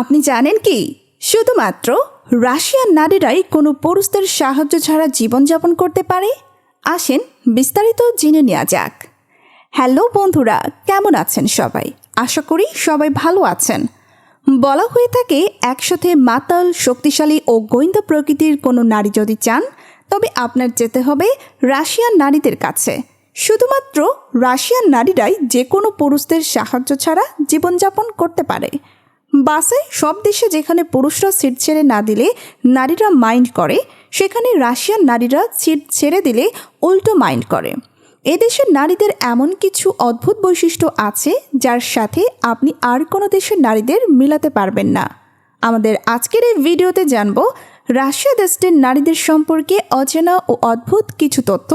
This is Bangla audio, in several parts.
আপনি জানেন কি? শুধুমাত্র রাশিয়ান নারীরাই কোনো পুরুষদের সাহায্য ছাড়া জীবনযাপন করতে পারে? আসেন বিস্তারিত জেনে নেওয়া যাক। হ্যালো বন্ধুরা, কেমন আছেন সবাই? আশা করি সবাই ভালো আছেন। বলা হয়ে থাকে, একসাথে মাতাল, শক্তিশালী ও গোয়েন্দা প্রকৃতির কোনো নারী যদি চান, তবে আপনার যেতে হবে রাশিয়ান নারীদের কাছে। শুধুমাত্র রাশিয়ান নারীরাই যে কোনো পুরুষদের সাহায্য ছাড়া জীবনযাপন করতে পারে। বাসে সব দেশে যেখানে পুরুষরা সিট ছেড়ে না দিলে নারীরা মাইন্ড করে, সেখানে রাশিয়ান নারীরা সিট ছেড়ে দিলে উল্টো মাইন্ড করে। এদেশের নারীদের এমন কিছু অদ্ভুত বৈশিষ্ট্য আছে যার সাথে আপনি আর কোনো দেশের নারীদের মিলাতে পারবেন না। আমাদের আজকের এই ভিডিওতে জানব, রাশিয়া দেশটির নারীদের সম্পর্কে অচেনা ও অদ্ভুত কিছু তথ্য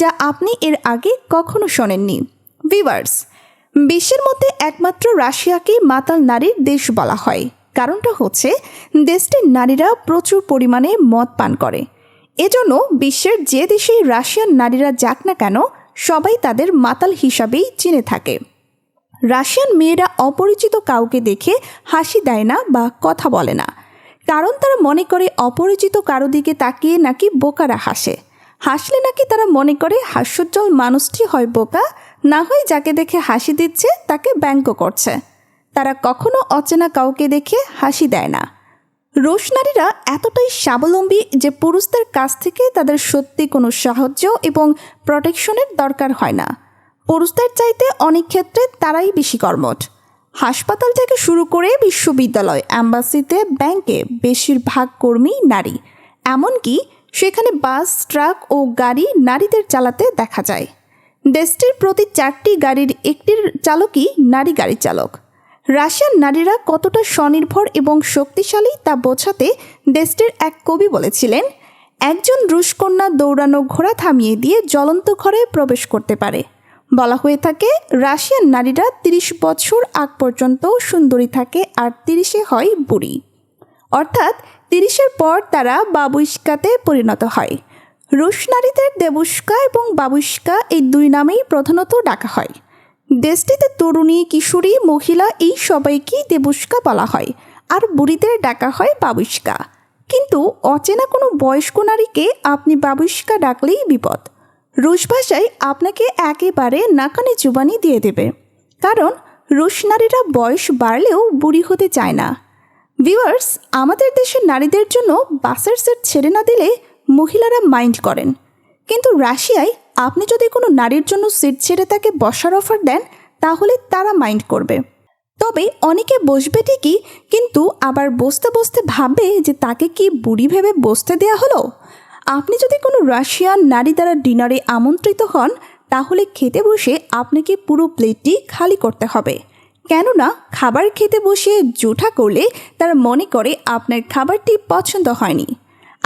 যা আপনি এর আগে কখনো শোনেননি। ভিভার্স বিশ্বের মধ্যে একমাত্র রাশিয়াকেই মাতাল নারীর দেশ বলা হয়। কারণটা হচ্ছে, দেশটির নারীরা প্রচুর পরিমাণে মদ পান করে। এজন্য বিশ্বের যে দেশেই রাশিয়ান নারীরা যাক না কেন, সবাই তাদের মাতাল হিসাবেই চিনে থাকে। রাশিয়ান মেয়েরা অপরিচিত কাউকে দেখে হাসি দেয় না বা কথা বলে না। কারণ তারা মনে করে অপরিচিত কারও দিকে তাকিয়ে নাকি বোকারা হাসে। হাসলে নাকি তারা মনে করে হাস্যোজ্জ্বল মানুষটি হয় বোকা না হয় যাকে দেখে হাসি দিচ্ছে, তাকে ব্যঙ্গ করছে। তারা কখনো অচেনা কাউকে দেখে হাসি দেয় না। রুশ নারীরা এতটাই স্বাবলম্বী যে পুরুষদের কাছ থেকে তাদের সত্যি কোনো সাহায্য এবং প্রোটেকশনের দরকার হয় না। পুরুষদের চাইতে অনেক ক্ষেত্রে তারাই বেশি কর্মঠ। হাসপাতাল থেকে শুরু করে বিশ্ববিদ্যালয় অ্যাম্বাসিতে ব্যাংকে বেশিরভাগ কর্মী নারী। এমনকি সেখানে বাস, ট্রাক ও গাড়ি নারীদের চালাতে দেখা যায়। দেশটির প্রতি চারটি গাড়ির একটির চালকই নারী গাড়ি চালক। রাশিয়ান নারীরা কতটা স্বনির্ভর এবং শক্তিশালী তা বোঝাতে দেশটির এক কবি বলেছিলেন, একজন রুশকন্যা দৌড়ানো ঘোড়া থামিয়ে দিয়ে জ্বলন্ত ঘরে প্রবেশ করতে পারে। বলা হয়ে থাকে, রাশিয়ান নারীরা তিরিশ বছর আগ পর্যন্ত সুন্দরী থাকে আর তিরিশে হয় বুড়ি। অর্থাৎ তিরিশের পর তারা বাবুইস্কাতে পরিণত হয়। রুশ নারীদের দেবুস্কা এবং বাবুস্কা এই দুই নামেই প্রধানত ডাকা হয়। দেশটিতে তরুণী, কিশোরী, মহিলা এই সবাইকেই দেবুস্কা বলা হয় আর বুড়িদের ডাকা হয় বাবুস্কা কিন্তু অচেনা কোনো বয়স্ক নারীকে আপনি বাবুস্কা ডাকলেই বিপদ। রুশ ভাষায় আপনাকে একেবারে নাকানি জুবানি দিয়ে দেবে। কারণ রুশ নারীরা বয়স বাড়লেও বুড়ি হতে চায় না। ভিউয়ার্স, আমাদের দেশের নারীদের জন্য বাসের সেট ছেড়ে না দিলে মহিলারা মাইন্ড করেন। কিন্তু রাশিয়ায় আপনি যদি কোনো নারীর জন্য সিট ছেড়ে তাকে বসার অফার দেন, তাহলে তারা মাইন্ড করবে। তবে অনেকে বসবে ঠিকই, কিন্তু আবার বসতে বসতে ভাববে যে তাকে কি বুড়ি ভেবে বসতে দেয়া হলো? আপনি যদি কোনো রাশিয়ান নারী দ্বারা ডিনারে আমন্ত্রিত হন, তাহলে খেতে বসে আপনাকে পুরো প্লেটটি খালি করতে হবে। কেননা খাবার খেতে বসে জুঠা করলে তারা মনে করে আপনার খাবারটি পছন্দ হয়নি।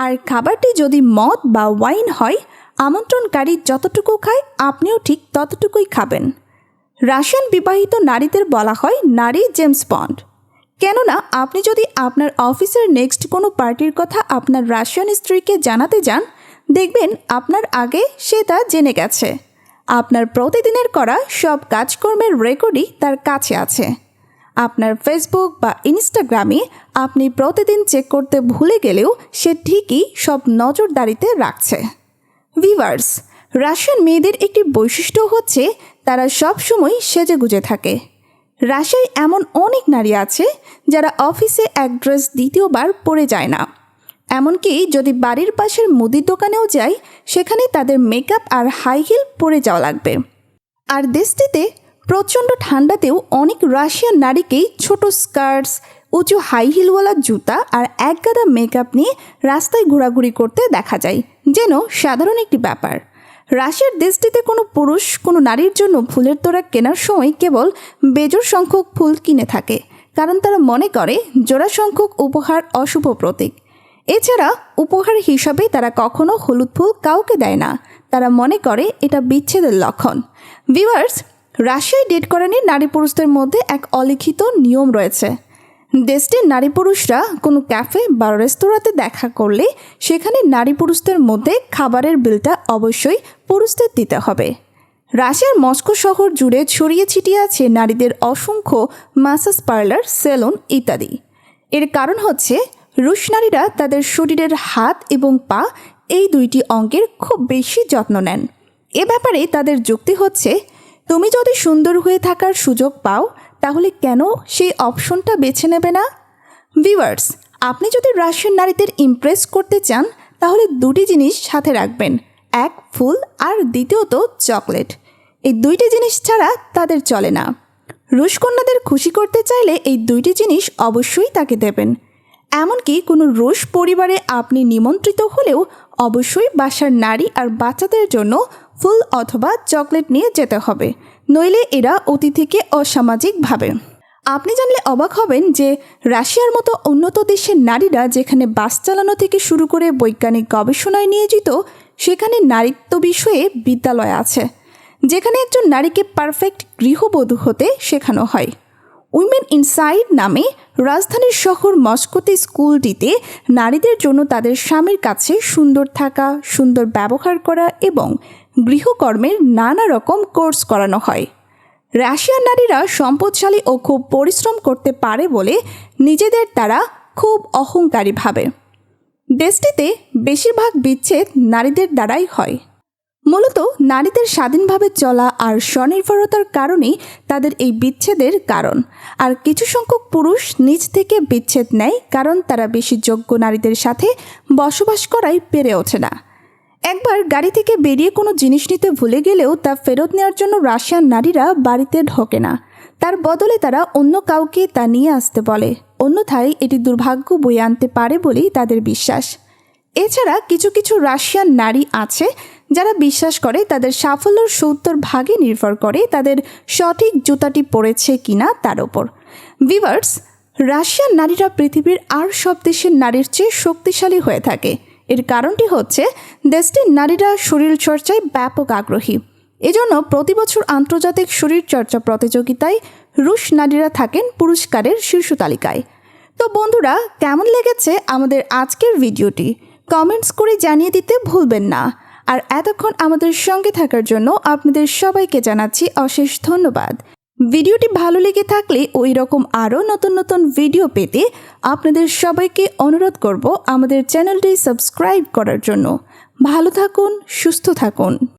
আর খাবারটি যদি মদ বা ওয়াইন হয়, আমন্ত্রণকারী যতটুকু খায়, আপনিও ঠিক ততটুকুই খাবেন। রাশিয়ান বিবাহিত নারীদের বলা হয় নারী জেমস বন্ড। কেননা, আপনি যদি আপনার অফিসের নেক্সট কোনো পার্টির কথা আপনার রাশিয়ান স্ত্রীকে জানাতে যান, দেখবেন আপনার আগে সে তা জেনে গেছে। আপনার প্রতিদিনের করা সব কাজকর্মের রেকর্ডই তার কাছে আছে। আপনার ফেসবুক বা ইনস্টাগ্রামে আপনি প্রতিদিন চেক করতে ভুলে গেলেও সে ঠিকই সব নজরদারিতে রাখছে। ভিভার্স রাশিয়ান মেয়েদের একটি বৈশিষ্ট্য হচ্ছে তারা সব সময় সেজে গুজে থাকে। রাশিয়ায় এমন অনেক নারী আছে যারা অফিসে এক ড্রেস দ্বিতীয়বার পরে যায় না। এমনকি যদি বাড়ির পাশের মুদির দোকানেও যায়, সেখানে তাদের মেকআপ আর হাই হিল পরে যাওয়া লাগবে। আর দেশটিতে প্রচণ্ড ঠান্ডাতেও অনেক রাশিয়ান নারীকেই ছোট স্কার্টস, উঁচু হাই হিলওয়ালা জুতা আর একগাদা মেকআপ নিয়ে রাস্তায় ঘোরাঘুরি করতে দেখা যায়, যেন সাধারণ একটি ব্যাপার। রাশিয়ার দেশটিতে কোনো পুরুষ কোনো নারীর জন্য ফুলের তোড়া কেনার সময় কেবল বেজোর সংখ্যক ফুল কিনে থাকে, কারণ তারা মনে করে জোড়া সংখ্যক উপহার অশুভ প্রতীক। এছাড়া উপহার হিসাবে তারা কখনো হলুদ ফুল কাউকে দেয় না, তারা মনে করে এটা বিচ্ছেদের লক্ষণ। ভিভার্স রাশিয়ায় ডেট করা করানি নারী পুরুষদের মধ্যে এক অলিখিত নিয়ম রয়েছে। দেশটির নারী পুরুষরা কোনো ক্যাফে বা রেস্তোরাঁতে দেখা করলে সেখানে নারী পুরুষদের মধ্যে খাবারের বিলটা অবশ্যই পুরুষদের দিতে হবে। রাশিয়ার মস্কো শহর জুড়ে ছড়িয়ে ছিটিয়ে আছে নারীদের অসংখ্য মাসাজ পার্লার, সেলুন ইত্যাদি। এর কারণ হচ্ছে রুশ নারীরা তাদের শরীরের হাত এবং পা এই দুইটি অঙ্গের খুব বেশি যত্ন নেন। এ ব্যাপারে তাদের যুক্তি হচ্ছে তুমি যদি সুন্দর হয়ে থাকার সুযোগ পাও, তাহলে কেন সেই অপশনটা বেছে নেবে না? ভিউয়ার্স, আপনি যদি রাশিয়ান নারীদের ইমপ্রেস করতে চান, তাহলে দুটি জিনিস সাথে রাখবেন। এক, ফুল, আর দ্বিতীয়ত চকলেট। এই দুইটি জিনিস ছাড়া তাদের চলে না। রুশ কন্যাদের খুশি করতে চাইলে এই দুইটি জিনিস অবশ্যই তাকে দেবেন। এমনকি কোনো রুশ পরিবারে আপনি নিমন্ত্রিত হলেও অবশ্যই বাসার নারী আর বাচ্চাদের জন্য ফুল অথবা চকলেট নিয়ে যেতে হবে। নইলে এরা অতিথিকে অসামাজিক ভাবে আপনি জানলে অবাক হবেন যে রাশিয়ার মতো উন্নত দেশের নারীরা যেখানে বাস চালানো থেকে শুরু করে বৈজ্ঞানিক গবেষণায় নিয়োজিত, সেখানে নারীত্ব বিষয়ে বিদ্যালয় আছে, যেখানে একজন নারীকে পারফেক্ট গৃহবধূ হতে শেখানো হয়। উইমেন ইনসাইড নামে রাজধানীর শহর মস্কোতে স্কুলটিতে নারীদের জন্য তাদের স্বামীর কাছে সুন্দর থাকা, সুন্দর ব্যবহার করা এবং গৃহকর্মের নানা রকম কোর্স করানো হয়। রাশিয়ান নারীরা সম্পদশালী ও খুব পরিশ্রম করতে পারে বলে নিজেদের তারা খুব অহংকারী ভাবে। দেশটিতে বেশিরভাগ বিচ্ছেদ নারীদের দ্বারাই হয়। মূলত নারীদের স্বাধীনভাবে চলা আর স্বনির্ভরতার কারণেই তাদের এই বিচ্ছেদের কারণ। আর কিছু সংখ্যক পুরুষ নিজ থেকে বিচ্ছেদ নেয় কারণ তারা বেশি যোগ্য নারীদের সাথে বসবাস করাই পেরে ওঠে না। একবার গাড়ি থেকে বেরিয়ে কোনো জিনিস নিতে ভুলে গেলেও তা ফেরত নেওয়ার জন্য রাশিয়ান নারীরা বাড়িতে ঢোকে না। তার বদলে তারা অন্য কাউকে তা নিয়ে আসতে বলে। অন্যথায় এটি দুর্ভাগ্য বয়ে আনতে পারে বলেই তাদের বিশ্বাস। এছাড়া কিছু কিছু রাশিয়ান নারী আছে যারা বিশ্বাস করে তাদের সাফল্যর সত্তর ভাগে নির্ভর করে তাদের সঠিক জুতাটি পড়েছে কিনা তার ওপর। ভিভার্স রাশিয়ান নারীরা পৃথিবীর আর সব দেশের নারীর চেয়ে শক্তিশালী হয়ে থাকে। এর কারণটি হচ্ছে দেশটির নারীরা শরীরচর্চায় ব্যাপক আগ্রহী। এজন্য প্রতি বছর আন্তর্জাতিক শরীরচর্চা প্রতিযোগিতায় রুশ নারীরা থাকেন পুরস্কারের শীর্ষ তালিকায়। তো বন্ধুরা, কেমন লেগেছে আমাদের আজকের ভিডিওটি? কমেন্টস করে জানিয়ে দিতে ভুলবেন না। আর এতক্ষণ আমাদের সঙ্গে থাকার জন্য আপনাদের সবাইকে জানাচ্ছি অশেষ ধন্যবাদ। ভিডিওটি ভালো লেগে থাকলে ওই রকম আরও নতুন নতুন ভিডিও পেতে আপনাদের সবাইকে অনুরোধ করব আমাদের চ্যানেলটি সাবস্ক্রাইব করার জন্য। ভালো থাকুন, সুস্থ থাকুন।